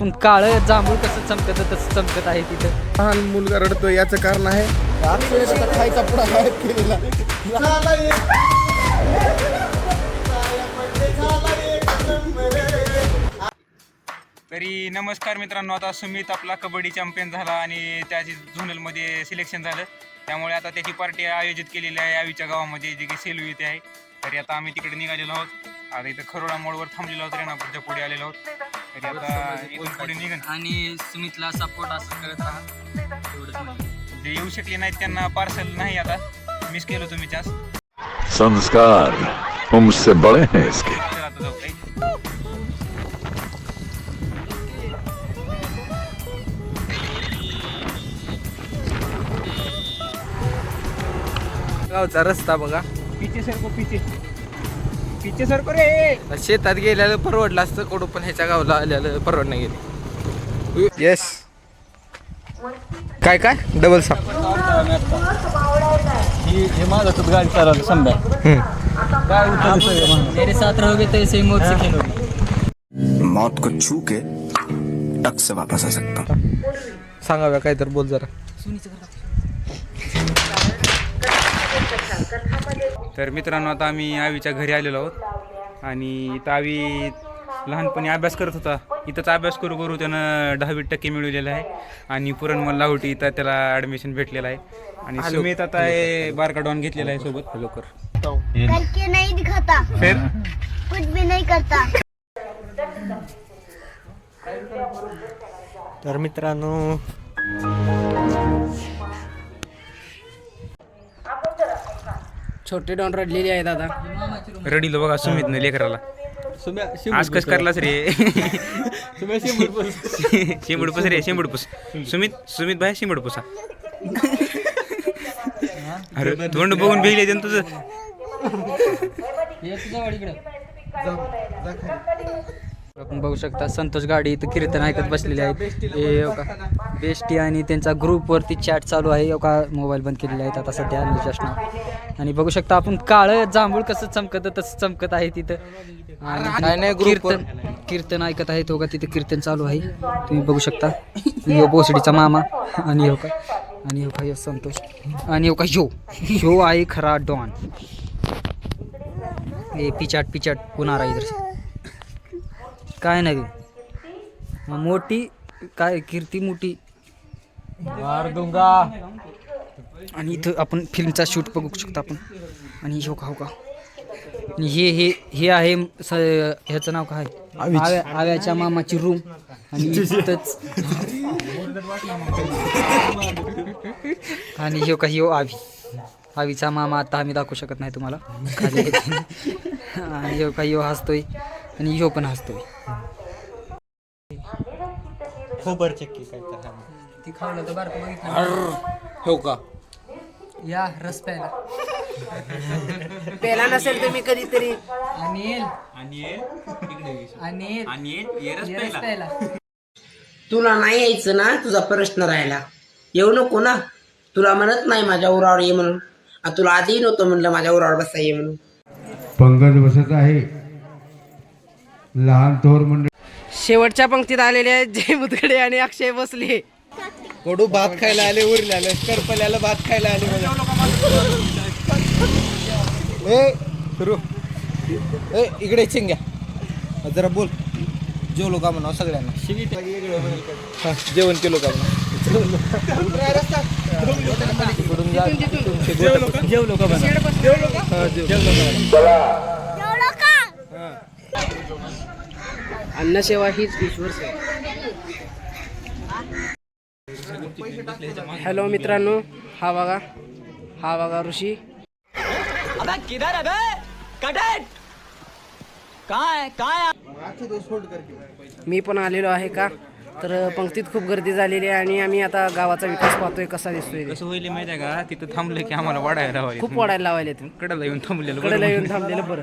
पण काळ जांभूळ कसं चमकत तसं चमकत आहे तिथं. लहान मुलगा रडतो याचं कारण आहे? गायब केलेला तरी नमस्कार मित्रांनो आता सुमित आपला कबड्डी चॅम्पियन झाला आणि त्याची झोनलमध्ये सिलेक्शन झालं. त्यामुळे आता त्याची पार्टी आयोजित केलेली आहे आवीच्या गावामध्ये जी की सेलू येथे आहे. तरी आता आम्ही तिकडे निघालेलो आहोत. आता इथं खरोडा मोडवर थांबलेलो आहोत रेणापूरच्या पुढे आलेलो आहोत. तरी आता इथून पुढे निघन. आणि सुमितला सपोर्ट असं करत राहा. एवढंच म्हणलं. जे येऊ शकले नाहीत त्यांना पार्सल नाही आता. मिस केलं तुम्ही चान्स संस्कार मुझसे बड़े हैं इसके. आता जाऊ काही गावचा रस्ता बघा. पिचे सर पिचे पिचे सर रे शेतात गेल्याला परवडलं असतं कडू पण ह्याच्या गावला आल्याला परवडणं गेलं. येस काय काय? डबल सांग मेरे साथ रहोगे तो ऐसे ही मौत से खेलोगे. मौत को छू के टक से वापस आ सकता हूँ। सांगाव्या काय तर बोल जरा. तर मित्रांनो आता आम्ही आवीच्या घरी आलेलो आहोत. आणि इथं आवी लहानपणी अभ्यास करत होता. इथंच अभ्यास करू करू त्यानं दहावीस टक्के मिळवलेला आहे. आणि पुरणमल लाहोटी इथं त्याला ॲडमिशन भेटलेलं आहे. आणि सुमित आता हे बारका डॉन घेतलेला आहे सोबत. लवकर करके नहीं दिखाता. फिर? कुछ भी नहीं करता. तर मित्रांनो छोटे डॉन रडलेले आहेत दादा रडीलो बघा सुमितनं लेकराला. आज कस करलास रे? शिंबडपूस रे शिंबडपूस सुमित सुमित भाई शिंबडपूसा अरे तोंड बघून भिले ना तुझं. आपण बघू शकता संतोष गाडी इथं कीर्तन ऐकत बसलेले आहेत हे हो का बेस्टी आणि त्यांचा ग्रुपवरती चॅट चालू आहे. हो का मोबाईल बंद केलेले आहेत आता सध्या नाव. आणि बघू शकता आपण काळं जांभूळ कसं चमकत तसं चमकत आहे तिथं. आणि. कीर्तन कीर्तन ऐकत आहेत हो का तिथं कीर्तन चालू आहे. तुम्ही बघू शकता. यो बोसडीचा मामा आणि हो का आणि हो का यो संतोष. आणि हो का ह्यो ह्यो आहे खरा डॉन. ए पिचाट पिचाट पुन्हा इधर. से. काय नाही मोठी काय कीर्ती मोठी. आणि इथं आपण फिल्मचा शूट बघू शकतो आपण. आणि हो का हो का. आणि हे हे हे आहे स ह्याचं नाव काय? आव्या आव्याच्या मामाची रूम आणि इथंच. आणि ह्यो का ह्यो आवी. आवीचा मामा आता आम्ही दाखवू शकत नाही तुम्हाला. खाली आहे. आणि ह्यो का ह्यो हसतोय. आणि ह्यो पण हसतोय. ती खावलं तर बारकं बघितलं. हो का? या रस प्यायला पेला नसेल तुम्ही कधीतरी अनिल. अनिल ये. रस प्यायला तुला नाही यायचं ना तुझा प्रश्न राहिला. येऊ नको ना. तुला म्हणत नाही माझ्या उरावर ये म्हणून. आ, तुला आधी नव्हतं म्हणलं माझ्या उरावर बसा ये म्हणून. पंकज बसत आहे. लहान थोर मंडळ. शेवटच्या पंक्तीत आलेले आहेत जय मुदगडे आणि अक्षय बसले कडू भात खायला आले उरले आले करपल्याला भात खायला आले बघा. ए सुरू. ए इकडे चिंग्या. जरा बोल. जेवलो का म्हणा सगळ्यांना? जेवण केलो का म्हणा जेवलो का? म्हणा हा, जेवलो. का? अन्नसेवा हीच ईश्वर सेवा. हॅलो मित्रांनो हा बघा हा बघा ऋषी. मी पण आलेलो आहे का? तर पंक्तीत खूप गर्दी झालेली आहे आणि आम्ही आता गावाचा विकास पाहतोय कसा दिसतोय. कसं होईल माहिती आहे का? तिथं थांबलं की आम्हाला वाढायला लावायला खूप वाढायला लावायला तुम्ही कडाला येऊन थांबलेलं कडेला. येऊन थांबलेलं बरं.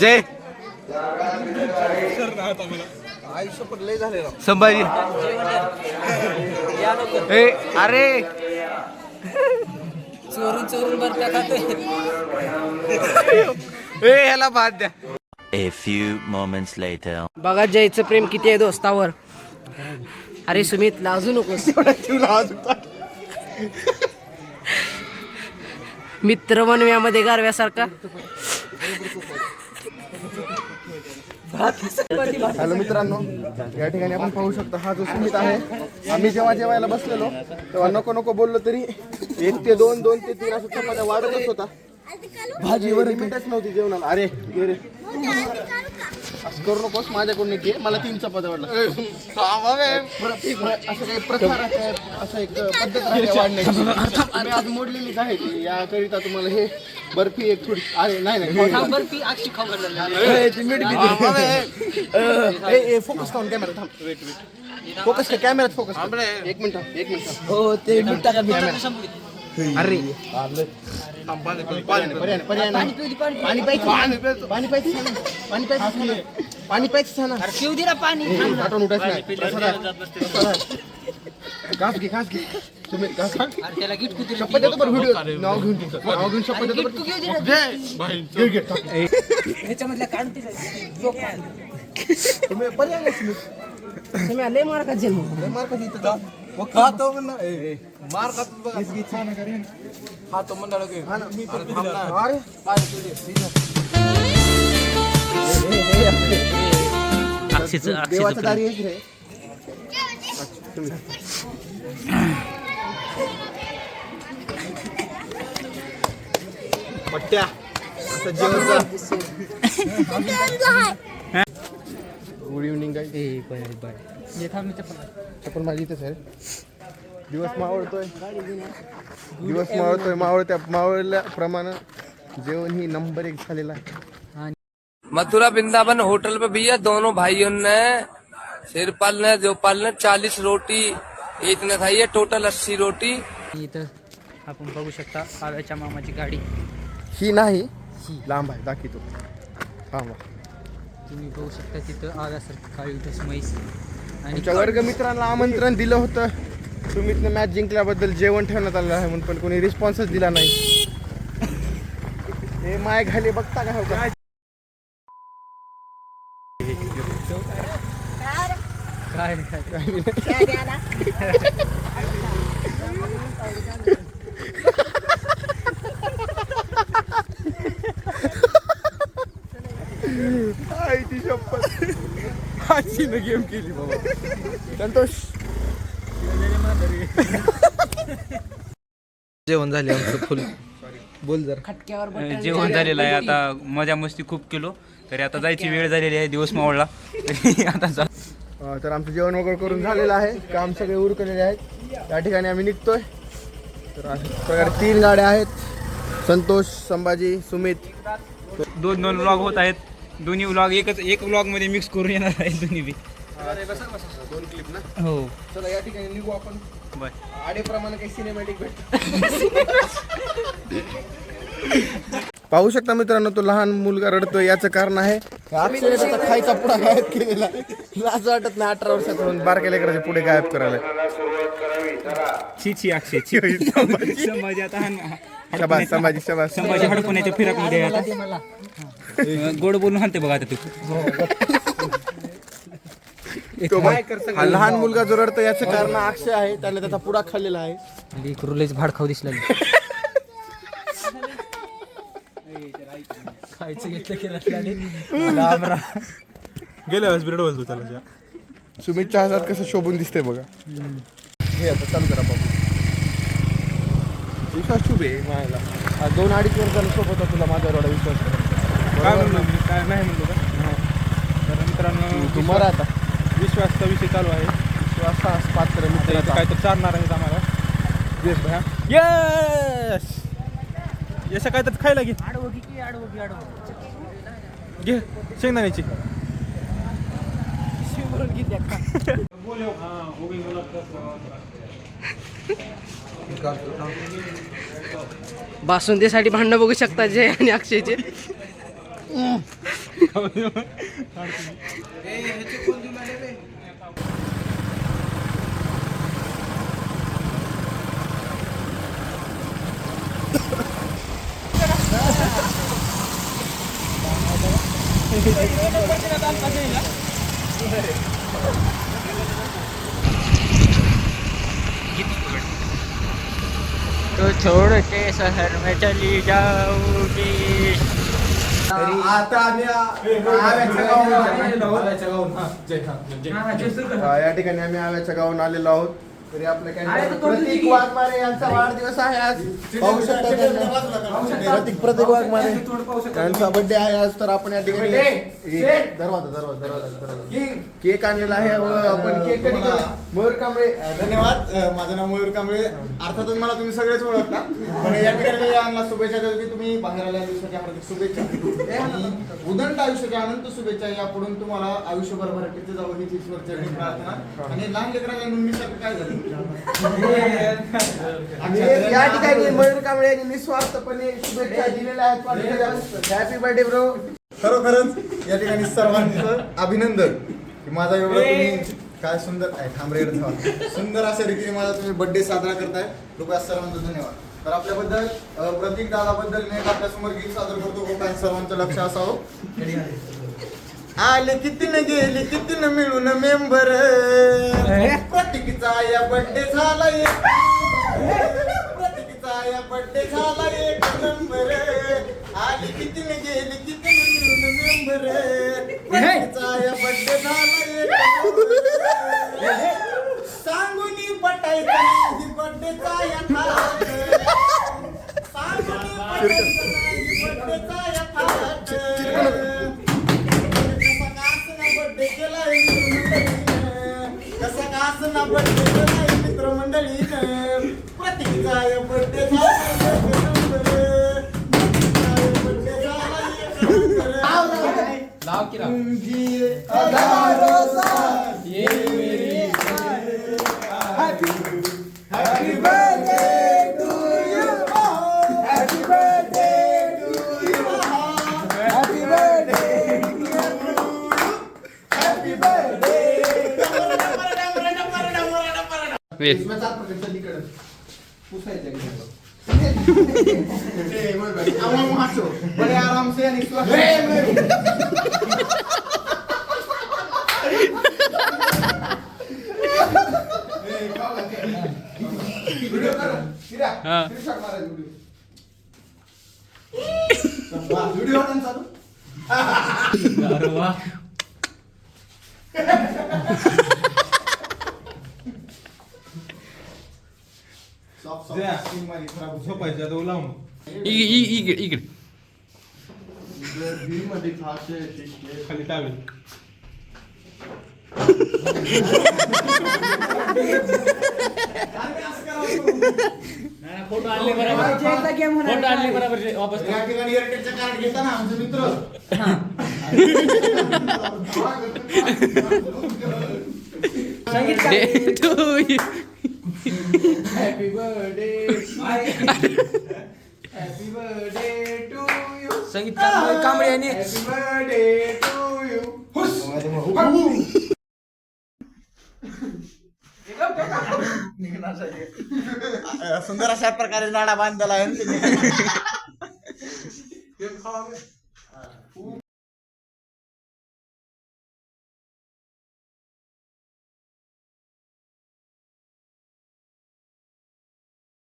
जय. संभाजी. ए अरे. चोरून चोरून बरं ए ह्याला भात द्या. A few moments later. बघा जयचं प्रेम किती आहे दोस्तावर. अरे सुमित लाजू नकोस. मित्र बनव्यामध्ये गारव्यासारखा. हॅलो मित्रांनो या ठिकाणी आपण पाहू शकतो हा जो सुमित आहे आम्ही जेव्हा जेवायला बसलेलो तेव्हा नको नको बोललो तरी एक ते दोन दोन ते तीन असं चपात्या वाढतच होता. भाजीवर मीठच नव्हती जेवणाला. अरे असं करू नकोस माझ्याकडून घे. मला तीन चपात्या वाढला असं काही प्रथा राहते असं एक पद्धत राहते वाढण्याची. तुम्ही आज मोडलेलीच आहे ती याकरिता तुम्हाला हे बर्फी एक थोडी अरे नाही नाही. बर्फी फोकस करून कॅमेरा थांब वेट वेट फोकस कॅमेरात फोकस. एक मिनिट एक मिनिट. हो ते मीठ टाका अरे. पाणी पर्याय नाही, पर्याय नाही. पाणी प्यायचं पाणी प्यायचं पाणी प्यायचं सांग. शिव दिला पाणी आठवण. घास घे घास घे. तुम्ही घास घे. त्याला गिट कुत्री शपथ देतो बरं व्हिडिओ नाव घेऊन तुमचं. नाव घेऊन शपथ देतो बरं. घे, घे, टाक. ह्याच्यामधल्या काढून तुम्ही पर्याय नाही सुमित. सुम्या लय मार का जेल मार कधी इथं जा. मग खातो म्हणलं. ए, मार खातो बघा. खातो म्हणलं की. हा ना, मी पण थांब ना. अरे, पाय तुझे. ठीक आहे. देवाचं दारी आहे की रे अच्छा, तुम्ही. पट्ट्या असं जेवण जा. गुड इव्हनिंग गाईज चप्पल माझी इथेच आहे दिवस मावळतोय दिवस मावळतोय मावळत्या मावळल्याप्रमाणे जेवण ही नंबर एक झालेला आहे मथुरा वृंदावन होटल पे भैया दोनों भाइयों ने सिरपाल ने जोपाल ने चालीस रोटी एक ने खाई है टोटल अस्सी रोटी इथं आपण बघू शकता आव्याच्या मामाची गाडी ही नाही लांब आहे दाखवतो हा मग तुम्ही बघू शकता तिथं आव्यासारखं काळी इथं म्हैस. आणि आमच्या वर्गमित्रांना आमंत्रण दिलं होतं. सुमितनं मॅच जिंकल्याबद्दल जेवण ठेवण्यात आलं आहे म्हणून पण कोणी रिस्पॉन्सच दिला नाही. हे माय घाले बघता का हो का? काय काय? आई आजीनं गेम केली बाबा. संतोष. जेवण झाले आमचं फुल. बोल जर. जेवण झालेलं आहे. आता मजा मस्ती खूप केलो. तरी आता जायची वेळ झालेली आहे. दिवस मावळला. तरी आता जा. तर आमचं जेवण वगैरे करून झालेलं आहे. काम सगळे उरकलेले आहेत. त्या ठिकाणी आम्ही निघतोय. तर अशा प्रकारे तीन गाड्या आहेत. संतोष संभाजी सुमित. दोन दोन व्लॉग होत आहेत. दोन्ही व्लॉग एकच एक व्लॉगमध्ये मिक्स करून येणार आहेत दोन्ही बी. दोन क्लिप ना. हो. चला या ठिकाणी निघू आपण. बर. आडेप्रमाणे काही सिनेमॅटिक भेट पाहू शकता मित्रांनो तो लहान मुलगा रडतोय याचं कारण आहे अक्षरशः खायचा पुढा गायब केलेला. लाज वाटत नाही अठरा वर्षाकडून बारक्या लेकराच्या पुढे गायब करायला छी छी अक्षय छी संभाजी. आता हा- शबास संभाजी शबास. संभाजी हडकण्याच्या फिरकमध्ये आता. गोड बोलून हाणते बघा आता तू. हा लहान मुलगा जो रडतो याचं कारण अक्षय आहे त्याने त्याचा पुढा खाल्लेला आहे. आणि एक रुलेच भाड खाऊ दिसला खायचं घेतलं की राम गेल्या वेळेस बिरड बोलतो त्याला सुमितच्या हातात कसं शोभून दिसतंय बघा. हे आता चालू करा बाबू विश्वास शुभे. मायाला हा दोन अडीच वर्षाला सोबत तुला माझ्यावर एवढा विश्वास काय म्हणलो? मी काय नाही म्हणलो का? तर मित्रांनो तू मरा आता. विश्वासचा विषय चालू आहे. विश्वास हा पात्र आता मित्राचा. काय तर चालणार आहेत आम्हाला. येस भया यस यशा काय तर खायला घे. घे शेंगदाण्याची. बासुंदीसाठी भांडणं बघू शकता जय आणि अक्षयचे. तो छोड़ के शहर में चली जाऊंगी। आता आम्ही. हा, या ठिकाणी आम्ही आव्याच्या गावून आलेलो आहोत. तरी आपल्या काय प्रतीक वाघमारे यांचा वाढदिवस आहे आज. पाहू शकता त्यांना. प्रतीक प्रतीक वाघमारे. यांचा बर्थडे आहे आज तर आपण या ठिकाणी दरवाजा दरवाजा दरवाजा दरवाजा. केक आणलेला आहे व आपण केक? मयूर कांबळे. धन्यवाद. माझं नाव मयूर कांबळे. अर्थातच मला तुम्ही सगळेच ओळखता. पण या ठिकाणी यांना शुभेच्छा देतो की तुम्ही बाहेर आल्या दिवसाच्या हार्दिक शुभेच्छा. उदंड आयुष्याच्या अनंत शुभेच्छा यापुढून तुम्हाला आयुष्यभर भरकीचे जावं ही ईश्वर प्रार्थना. आणि लहान लेकराला निमित्त काय झालं? या ठिकाणी मयूर कांबळे यांनी निस्वार्थपणे शुभेच्छा दिलेल्या आहेत हॅपी बर्थडे ब्रो खरोखरच या ठिकाणी सर्वांचं अभिनंदन की माझा एवढा तुम्ही काय सुंदर आहे थांबरे सुंदर अशा रीतीने माझा तुम्ही बर्थडे साजरा करताय. कृपया सर्वांचं धन्यवाद. तर आपल्याबद्दल प्रतीक दादाबद्दल मी एक आपल्यासमोर गीत सादर करतो. कृपया सर्वांचं लक्ष असावं? आले किती न गेले किती न मिळून मेंबर. प्रतीकचा या बर्थडे झाला एक. प्रतीकचा या बर्थडे झाला एक नंबर आले गेले मिळून मेंबर. प्रतीकचा या बर्थडे झाला एक number. सांगून पटायचा बर्थडेचा या थाट सांगून पटायचा नाही बर्थडेचा या थाट कसा का असं बर्थडे केलाय मित्रमंडळीनं प्रतीकचा या बर्थडे बड़े आराम से आणि व्हिडिओ कर किरा हा. शॉट मारायचा व्हिडिओ व्हिडिओ होता ना चालू अरे वा सॉफ्ट सॉफ्ट स्किन मारी खराब झोपायचं आता लावून इकडे इकडे. खाली टावेल या ठिकाणी एअरटेलचं कार्ड घेताना आमचे मित्र Day to you. Happy birthday happy birthday to you Sangeet Kamble Kamble यांनी हॅपी बर्थडे टू यू सुंदर अशा प्रकारे नाडा बांधलेला आहे